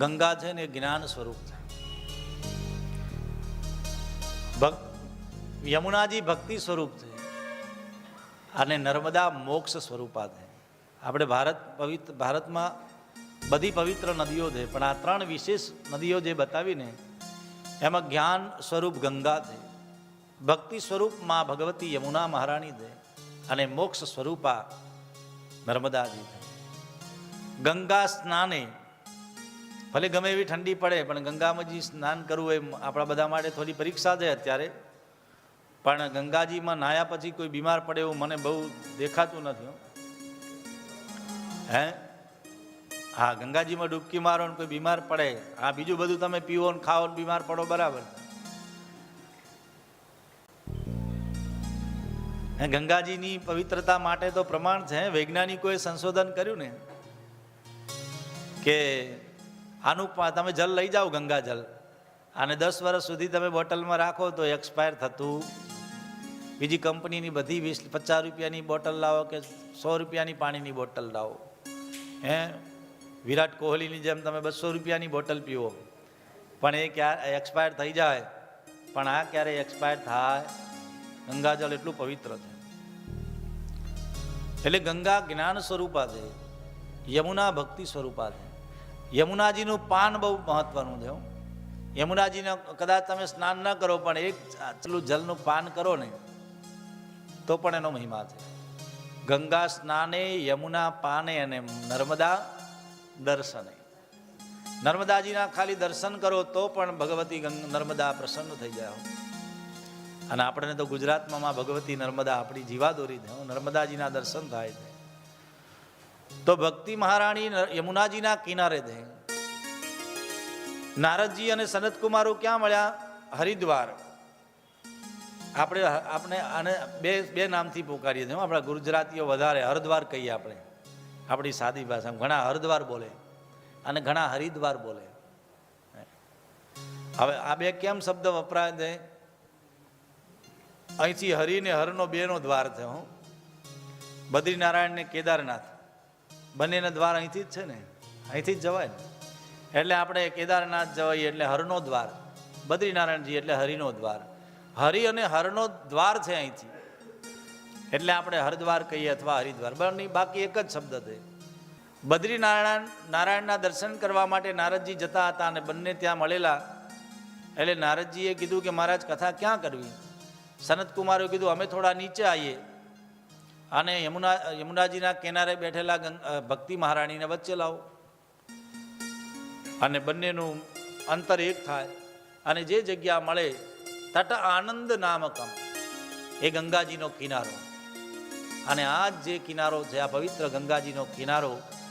ગંગા છે ને જ્ઞાન સ્વરૂપ છે. યમુનાજી ભક્તિ સ્વરૂપ છે. અને નર્મદા મોક્ષ સ્વરૂપા છે. આપણે ભારત પવિત્ર ભારતમાં બધી પવિત્ર નદીઓ છે, પણ આ ત્રણ વિશેષ નદીઓ જે બતાવીને, એમાં જ્ઞાન સ્વરૂપ ગંગા છે. ભક્તિ સ્વરૂપમાં ભગવતી યમુના મહારાણી છે અને મોક્ષ સ્વરૂપા નર્મદાજી છે. ગંગા સ્નાને ભલે ગમે એવી ઠંડી પડે, પણ ગંગામાં સ્નાન કરવું એ આપણા બધા માટે થોડી પરીક્ષા છે અત્યારે. પણ ગંગાજીમાં નાહ્યા પછી કોઈ બીમાર પડે એવું મને બહુ દેખાતું નથી, હે. હા? ગંગાજીમાં ડૂબકી મારો ને કોઈ બીમાર પડે હા બીજું બધું તમે પીવો ને ખાઓ ને બીમાર પડો, બરાબર. ગંગાજીની પવિત્રતા માટે તો પ્રમાણ છે, વૈજ્ઞાનિકોએ સંશોધન કર્યું ને, કે આનું તમે જલ લઈ જાઓ ગંગા જલ. અને દસ વર્ષ સુધી તમે બોટલમાં રાખો તો એક્સપાયર થતું. બીજી કંપનીની બધી વીસ, પચાસ રૂપિયાની બોટલ લાવો કે સો રૂપિયાની પાણીની બોટલ લાવો. હે? વિરાટ કોહલીની જેમ તમે બસો રૂપિયાની બોટલ પીવો. પણ એ ક્યાં એક્સપાયર થઈ જાય. પણ આ ક્યારે એક્સપાયર થાય? ગંગાજળ એટલું પવિત્ર છે. એટલે ગંગા જ્ઞાન સ્વરૂપા છે. યમુના ભક્તિ સ્વરૂપા છે. યમુનાજીનું પાન બહુ મહત્વનું છે. યમુનાજીને કદાચ તમે સ્નાન ન કરો, પણ એક આટલું જલનું પાન કરો ને, તો પણ એનો મહિમા છે ગંગા સ્નાને, યમુના પાને અને નર્મદા દર્શને નર્મદાજીના ખાલી દર્શન કરો તો પણ ભગવતી નર્મદા પ્રસન્ન થઈ જાય અને આપણે તો ગુજરાતમાં ભગવતી નર્મદા આપણી જીવાદોરી છે. નર્મદાજીના દર્શન થાય છે તો ભક્તિ મહારાણી યમુનાજીના કિનારે દે. નારદજી અને સનતકુમારો ક્યાં મળ્યા? હરિદ્વાર. આપણે આપણે આને બે બે નામથી પોકારીએ છીએ. આપણા ગુજરાતીઓ વધારે હરદ્વાર કહીએ આપણે. આપણી સાદી ભાષામાં ઘણા હરદ્વાર બોલે અને ઘણા હરિદ્વાર બોલે. હવે આ બે કેમ શબ્દ વપરાય છે અહીંથી હરિને હરનો બેનો દ્વાર છે, હું. બદ્રીનારાયણ ને કેદારનાથ. બંનેના દ્વાર અહીંથી જ છે ને? અહીંથી જ જવાય એટલે આપણે કેદારનાથ જવાય એટલે હરનો દ્વાર, બદ્રીનારાયણજી એટલે હરિનો દ્વાર. હરિ અને હરનો દ્વાર છે અહીંથી. એટલે આપણે હરદ્વાર કહીએ અથવા હરિદ્વાર. બંને, બાકી એક જ શબ્દ છે. બદ્રીનારાયણ, નારાયણના દર્શન કરવા માટે નારદજી જતા હતા અને બંને ત્યાં મળેલા. એટલે નારદજીએ કીધું કે મહારાજ, કથા ક્યાં કરવી? સનતકુમારે કીધું, અમે થોડા નીચે આવીએ. અને યમુના, યમુનાજીના કિનારે બેઠેલા ભક્તિ મહારાણીને વચ્ચે લાવો. અને બંનેનું અંતર એક થાય. અને જે જગ્યા મળે, તટ આનંદ નામકમ, એ ગંગાજીનો કિનારો. અને આ જે કિનારો છે, આ પવિત્ર ગંગાજીનો કિનારો